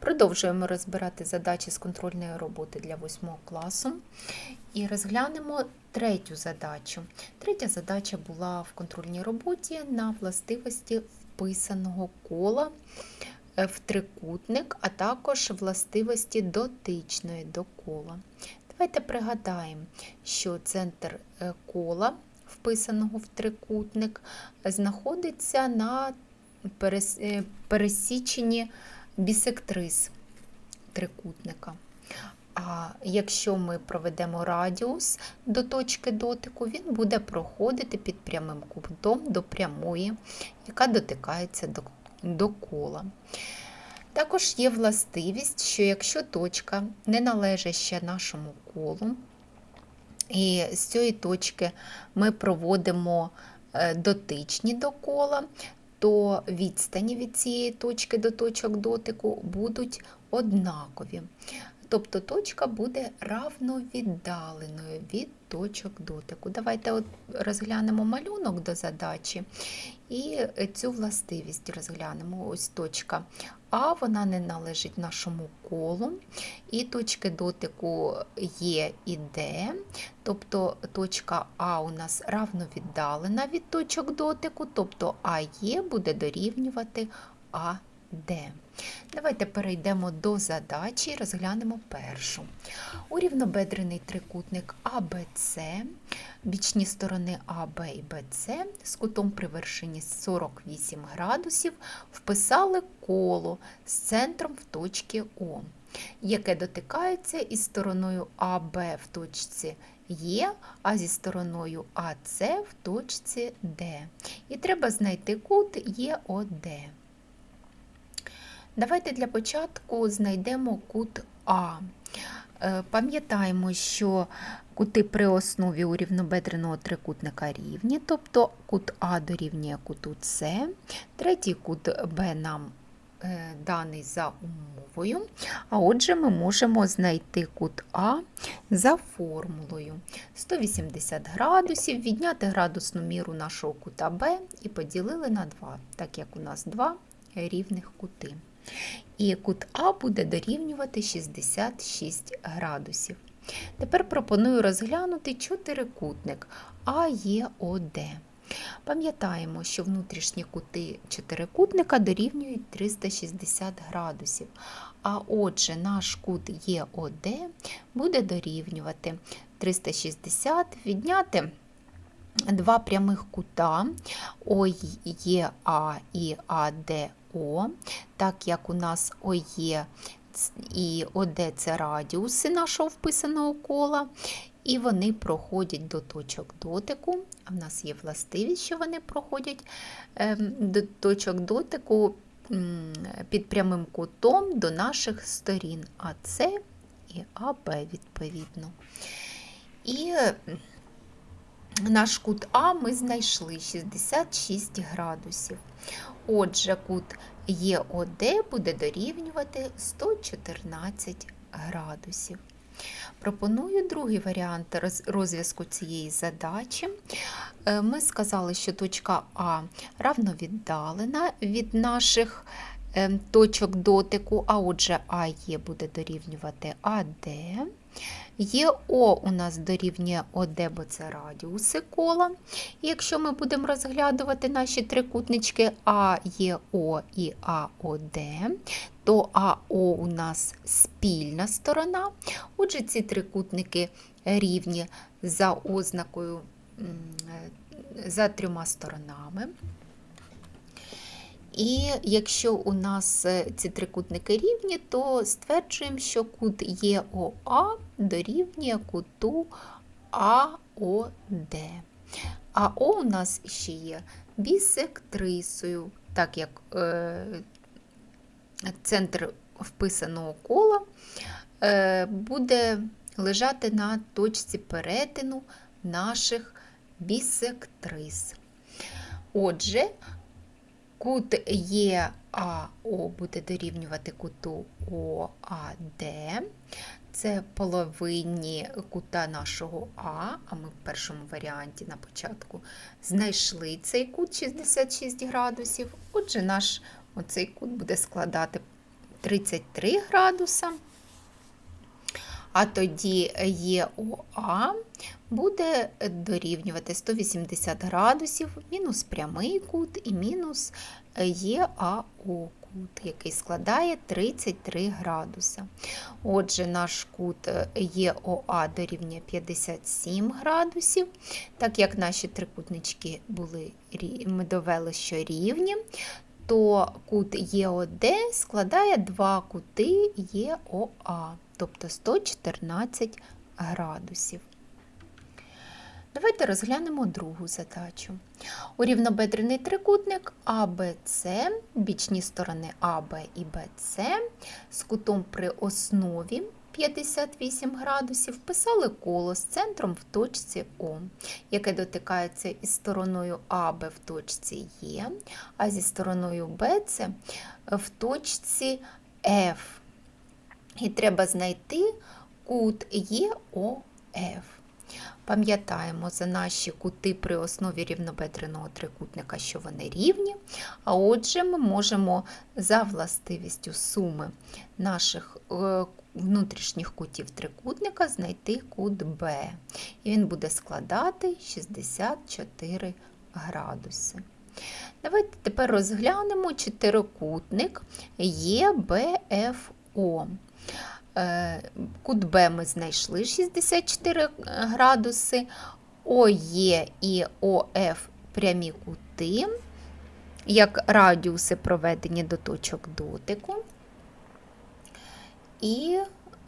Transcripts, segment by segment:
Продовжуємо розбирати задачі з контрольної роботи для 8 класу і розглянемо третю задачу. Третя задача була в контрольній роботі на властивості вписаного кола е, в трикутник, а також властивості дотичної до кола. Давайте пригадаємо, що центр е, кола, вписаного в трикутник, знаходиться на е, пересіченні бісектрис трикутника. А якщо ми проведемо радіус до точки дотику, він буде проходити під прямим кутом до прямої, яка дотикається до, до кола. Також є властивість, що якщо точка не належить ще нашому колу, і з цієї точки ми проводимо е, дотичні до кола, то відстані від цієї точки до точок дотику будуть однакові. Тобто точка буде равновіддаленою від точок дотику. Давайте от розглянемо малюнок до задачі і цю властивість розглянемо. Ось точка А, вона не належить нашому колу, і точки дотику Є і Д. Тобто точка А у нас равновіддалена від точок дотику, тобто АЄ буде дорівнювати АД. Давайте перейдемо до задачі і розглянемо першу. У трикутник АБЦ, бічні сторони АБ і БЦ з кутом при вершині 48 градусів вписали коло з центром в точці О, яке дотикається із стороною АБ в точці Є, а зі стороною АЦ в точці Д. І треба знайти кут ЄОД. Давайте для початку знайдемо кут А. Е, Пам'ятаємо, що кути при основі у рівнобедреного трикутника рівні, тобто кут А дорівнює куту С, третій кут Б нам е, даний за умовою. А отже, ми можемо знайти кут А за формулою 180 градусів, відняти градусну міру нашого кута Б і поділили на 2, так як у нас два рівних кути. І кут А буде дорівнювати 66 градусів. Тепер пропоную розглянути чотирикутник АЄОД. Пам'ятаємо, що внутрішні кути чотирикутника дорівнюють 360 градусів. А отже, наш кут ЄОД буде дорівнювати 360 відняти два прямих кута ОЄА і АДО, так як у нас ОЄ і ОД це радіуси нашого вписаного кола, і вони проходять до точок дотику. А в нас є властивість, що вони проходять ем, до точок дотику під прямим кутом до наших сторін АС і АБ відповідно. І наш кут А ми знайшли 66 градусів. Отже, кут ЄОД буде дорівнювати 114 градусів. Пропоную другий варіант розв'язку цієї задачі. Е, Ми сказали, що точка А равновіддалена від наших ем, точок дотику, а отже, АЄ буде дорівнювати АД. ЄО у нас дорівнює ОД, бо це радіуси кола. І якщо ми будемо розглядувати наші трикутнички АЄО і АОД, то АО у нас спільна сторона. Отже, ці трикутники рівні за ознакою е, за трьома сторонами. І якщо у нас е, ці трикутники рівні, то стверджуємо, що кут ЄОА дорівнює куту АОД. АО у нас ще є бісектрисою, так як е, центр вписаного кола е, буде лежати на точці перетину наших бісектрис. Отже, Кут ЄАО буде дорівнювати куту ОАД. Це половинні кута нашого А, а ми в першому варіанті на початку знайшли цей кут 66 градусів. Отже, наш оцей кут буде складати 33 градуса. А тоді ЄОА буде дорівнювати 180 градусів, мінус прямий кут і мінус ЄАО кут, який складає 33 градуса. Отже, наш кут ЄОА дорівнює 57 градусів. Так як наші трикутнички були, ми довели, що рівні, то кут ЄОД складає два кути ЄОА, тобто 114 градусів. Давайте розглянемо другу задачу. У рівнобедрений трикутник АБЦ, бічні сторони АБ і БЦ з кутом при основі 58 градусів писали коло з центром в точці О, яке дотикається із стороною АБ в точці Е, а зі стороною БЦ в точці F. І треба знайти кут ЄОФ. Пам'ятаємо за наші кути при основі рівнобедреного трикутника, що вони рівні. А отже, ми можемо за властивістю суми наших е, внутрішніх кутів трикутника знайти кут Б. І він буде складати 64 градуси. Давайте тепер розглянемо чотирикутник ЄБФО. Е, Кут Б ми знайшли 64 градуси, ОЕ і ОФ прямі кути, як радіуси проведені до точок дотику. І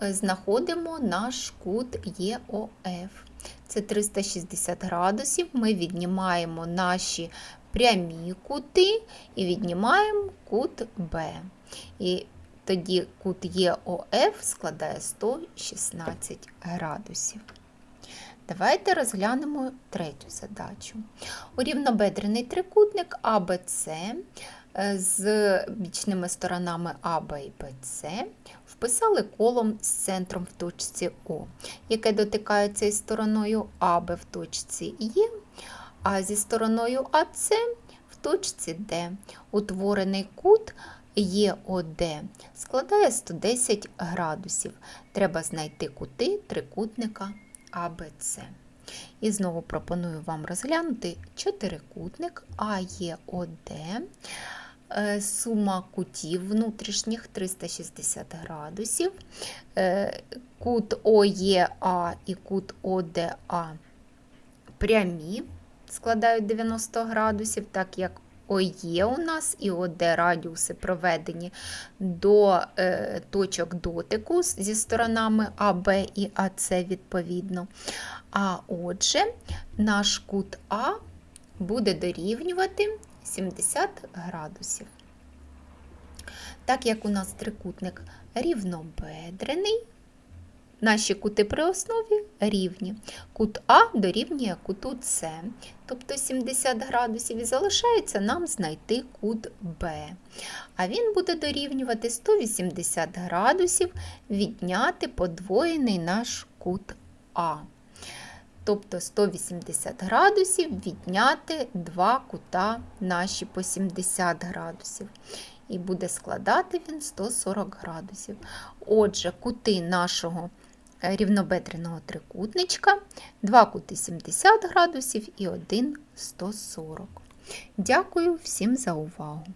знаходимо наш кут ЄОФ. Це 360 градусів. Ми віднімаємо наші прямі кути і віднімаємо кут Б. І тоді кут ЄОФ складає 116 градусів. Давайте розглянемо третю задачу. У рівнобедрений трикутник АБЦ з бічними сторонами АБ і БЦ вписали колом з центром в точці О, яке дотикається із стороною АБ в точці Е, а зі стороною АЦ в точці Д. Утворений кут ЄОД складає 110 градусів. Треба знайти кути трикутника АБЦ. І знову пропоную вам розглянути чотирикутник АЄОД. Е, Сума кутів внутрішніх 360 градусів. Е, Кут ОЄА і кут ОДА прямі складають 90 градусів, так як ОЄ у нас і ОД радіуси проведені до е, точок дотику зі сторонами АБ і АЦ відповідно. А отже, наш кут А буде дорівнювати 70 градусів. Так як у нас трикутник рівнобедрений, наші кути при основі рівні. Кут А дорівнює куту С, тобто 70 градусів, і залишається нам знайти кут Б. А він буде дорівнювати 180 градусів, відняти подвоєний наш кут А. Тобто 180 градусів відняти два кута наші по 70 градусів. І буде складати він 140 градусів. Отже, кути нашого рівнобедреного трикутничка, два кути 70 градусів і один 140. Дякую всім за увагу!